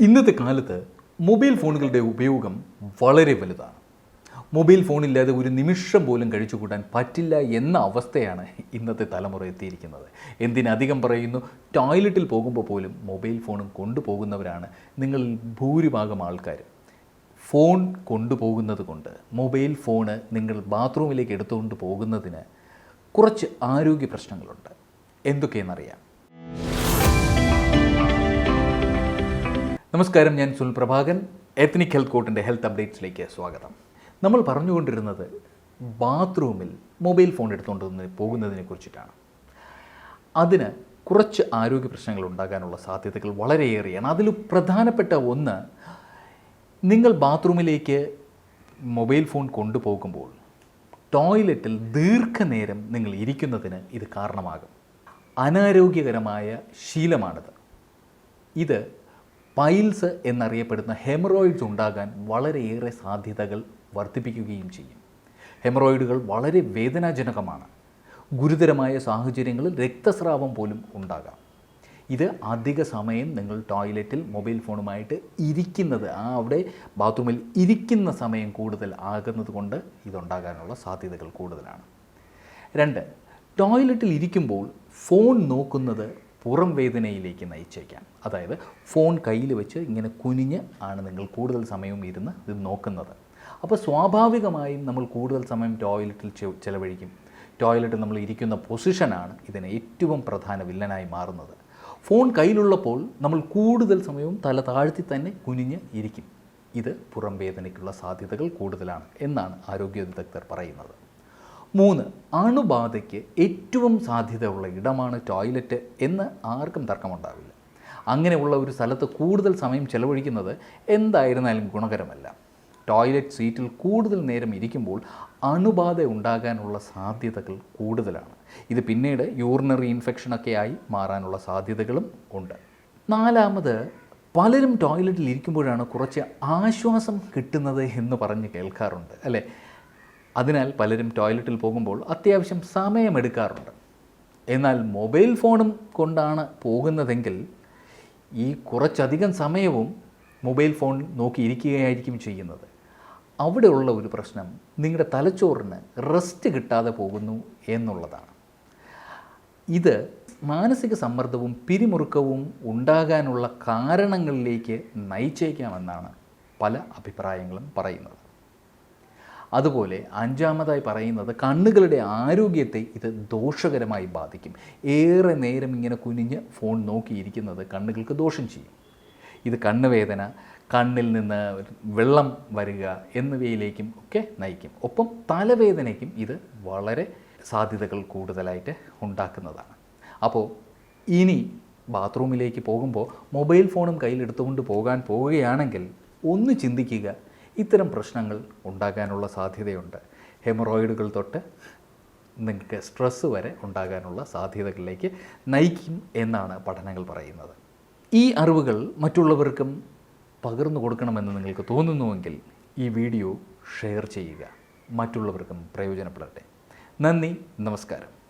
ഇന്നത്തെ കാലത്ത് മൊബൈൽ ഫോണുകളുടെ ഉപയോഗം വളരെ വലുതാണ്. മൊബൈൽ ഫോണില്ലാതെ ഒരു നിമിഷം പോലും കഴിച്ചു കൂട്ടാൻ പറ്റില്ല എന്ന അവസ്ഥയാണ് ഇന്നത്തെ തലമുറ എത്തിയിരിക്കുന്നത്. എന്തിനധികം പറയുന്നു? ടോയ്ലറ്റിൽ പോകുമ്പോൾ പോലും മൊബൈൽ ഫോണും കൊണ്ടുപോകുന്നവരാണ് നിങ്ങൾ ഭൂരിഭാഗം ആൾക്കാർ. ഫോൺ കൊണ്ടുപോകുന്നത് കൊണ്ട് മൊബൈൽ ഫോണ് നിങ്ങൾ ബാത്റൂമിലേക്ക് എടുത്തുകൊണ്ട് പോകുന്നതിന് കുറച്ച് ആരോഗ്യ പ്രശ്നങ്ങളുണ്ട്. എന്തൊക്കെയെന്നറിയാം? നമസ്കാരം ഞാൻ സുനിൽ പ്രഭാകൻ എത്നിക് ഹെൽത്ത് കോട്ടിന്റെ ഹെൽത്ത് അപ്ഡേറ്റ്സിലേക്ക് സ്വാഗതം. നമ്മൾ പറഞ്ഞുകൊണ്ടിരുന്നത് ബാത്റൂമിൽ മൊബൈൽ ഫോൺ എടുത്തുകൊണ്ട് പോകുന്നതിനെ കുറിച്ചിട്ടാണ്. അതിന് കുറച്ച് ആരോഗ്യ പ്രശ്നങ്ങൾ ഉണ്ടാകാനുള്ള സാധ്യതകൾ വളരെയേറെയാണ്. അതിൽ പ്രധാനപ്പെട്ട ഒന്ന് നിങ്ങൾ ബാത്റൂമിലേക്ക് മൊബൈൽ ഫോൺ കൊണ്ടുപോകുമ്പോൾ ടോയ്ലറ്റിൽ ദീർഘനേരം നിങ്ങൾ ഇരിക്കുന്നതിന് ഇത് കാരണമാകും. അനാരോഗ്യകരമായ ശീലമാണിത്. ഇത് പൈൽസ് എന്നറിയപ്പെടുന്ന ഹെമറോയിഡ്സ് ഉണ്ടാകാൻ വളരെയേറെ സാധ്യതകൾ വർദ്ധിപ്പിക്കുകയും ചെയ്യും. ഹെമറോയിഡുകൾ വളരെ വേദനാജനകമാണ്. ഗുരുതരമായ സാഹചര്യങ്ങളിൽ രക്തസ്രാവം പോലും ഉണ്ടാകാം. ഇത് അധിക സമയം നിങ്ങൾ ടോയ്ലറ്റിൽ മൊബൈൽ ഫോണുമായിട്ട് ഇരിക്കുന്നത് ആ അവിടെ ബാത്റൂമിൽ ഇരിക്കുന്ന സമയം കൂടുതൽ ആകുന്നത് കൊണ്ട് ഇതുണ്ടാകാനുള്ള സാധ്യതകൾ കൂടുതലാണ്. രണ്ട് ടോയ്ലറ്റിൽ ഇരിക്കുമ്പോൾ ഫോൺ നോക്കുന്നത് പുറം വേദനയിലേക്ക് നയിച്ചേക്കാം. അതായത് ഫോൺ കയ്യിൽ വെച്ച് ഇങ്ങനെ കുനിഞ്ഞ് ആണ് നിങ്ങൾ കൂടുതൽ സമയവും ഇരുന്ന് ഇത് നോക്കുന്നത്. അപ്പോൾ സ്വാഭാവികമായും നമ്മൾ കൂടുതൽ സമയം ടോയ്ലറ്റിൽ ചിലവഴിക്കും. ടോയ്ലറ്റിൽ നമ്മൾ ഇരിക്കുന്ന പൊസിഷനാണ് ഇതിന് ഏറ്റവും പ്രധാന വില്ലനായി മാറുന്നത്. ഫോൺ കയ്യിലുള്ളപ്പോൾ നമ്മൾ കൂടുതൽ സമയവും തല താഴ്ത്തി തന്നെ കുനിഞ്ഞ് ഇരിക്കും. ഇത് പുറം വേദനയ്ക്കുള്ള സാധ്യതകൾ കൂടുതലാണ് എന്നാണ് ആരോഗ്യ വിദഗ്ധർ പറയുന്നത്. മൂന്ന് അണുബാധയ്ക്ക് ഏറ്റവും സാധ്യതയുള്ള ഇടമാണ് ടോയ്ലറ്റ് എന്ന് ആർക്കും തർക്കമുണ്ടാവില്ല. അങ്ങനെയുള്ള ഒരു സ്ഥലത്ത് കൂടുതൽ സമയം ചെലവഴിക്കുന്നത് എന്തായിരുന്നാലും ഗുണകരമല്ല. ടോയ്ലറ്റ് സീറ്റിൽ കൂടുതൽ നേരം ഇരിക്കുമ്പോൾ അണുബാധ ഉണ്ടാകാനുള്ള സാധ്യതകൾ കൂടുതലാണ്. ഇത് പിന്നീട് യൂറിനറി ഇൻഫെക്ഷനൊക്കെ ആയി മാറാനുള്ള സാധ്യതകളും ഉണ്ട്. നാലാമത് പലരും ടോയ്ലറ്റിൽ ഇരിക്കുമ്പോഴാണ് കുറച്ച് ആശ്വാസം കിട്ടുന്നത് എന്ന് പറഞ്ഞ് കേൾക്കാറുണ്ട് അല്ലേ? അതിനാൽ പലരും ടോയ്ലറ്റിൽ പോകുമ്പോൾ അത്യാവശ്യം സമയമെടുക്കാറുണ്ട്. എന്നാൽ മൊബൈൽ ഫോണും കൊണ്ടാണ് പോകുന്നതെങ്കിൽ ഈ കുറച്ചധികം സമയവും മൊബൈൽ ഫോൺ നോക്കിയിരിക്കുകയായിരിക്കും ചെയ്യുന്നത്. അവിടെയുള്ള ഒരു പ്രശ്നം നിങ്ങളുടെ തലച്ചോറിന് റെസ്റ്റ് കിട്ടാതെ പോകുന്നു എന്നുള്ളതാണ്. ഇത് മാനസിക സമ്മർദ്ദവും പിരിമുറുക്കവും ഉണ്ടാകാനുള്ള കാരണങ്ങളിലേക്ക് നയിച്ചേക്കാമെന്നാണ് പല അഭിപ്രായങ്ങളും പറയുന്നത്. അതുപോലെ അഞ്ചാമതായി പറയുന്നത് കണ്ണുകളുടെ ആരോഗ്യത്തെ ഇത് ദോഷകരമായി ബാധിക്കും. ഏറെ നേരം ഇങ്ങനെ കുനിഞ്ഞ് ഫോൺ നോക്കിയിരിക്കുന്നത് കണ്ണുകൾക്ക് ദോഷം ചെയ്യും. ഇത് കണ്ണുവേദന കണ്ണിൽ നിന്ന് വെള്ളം വരിക എന്നിവയിലേക്കും ഒക്കെ നയിക്കും. ഒപ്പം തലവേദനയ്ക്കും ഇത് വളരെ സാധ്യതകൾ കൂടുതലായിട്ട് ഉണ്ടാക്കുന്നതാണ്. അപ്പോൾ ഇനി ബാത്റൂമിലേക്ക് പോകുമ്പോൾ മൊബൈൽ ഫോണും കയ്യിലെടുത്തുകൊണ്ട് പോകാൻ പോവുകയാണെങ്കിൽ ഒന്ന് ചിന്തിക്കുക ഇത്തരം പ്രശ്നങ്ങൾ ഉണ്ടാകാനുള്ള സാധ്യതയുണ്ട്. ഹെമറോയിഡുകൾ തൊട്ട് നിങ്ങൾക്ക് സ്ട്രെസ്സ് വരെ ഉണ്ടാകാനുള്ള സാധ്യതകളിലേക്ക് നയിക്കും എന്നാണ് പഠനങ്ങൾ പറയുന്നത്. ഈ അറിവുകൾ മറ്റുള്ളവർക്കും പകർന്നു കൊടുക്കണമെന്ന് നിങ്ങൾക്ക് തോന്നുന്നുവെങ്കിൽ ഈ വീഡിയോ ഷെയർ ചെയ്യുക. മറ്റുള്ളവർക്കും പ്രയോജനപ്പെടട്ടെ. നന്ദി നമസ്കാരം.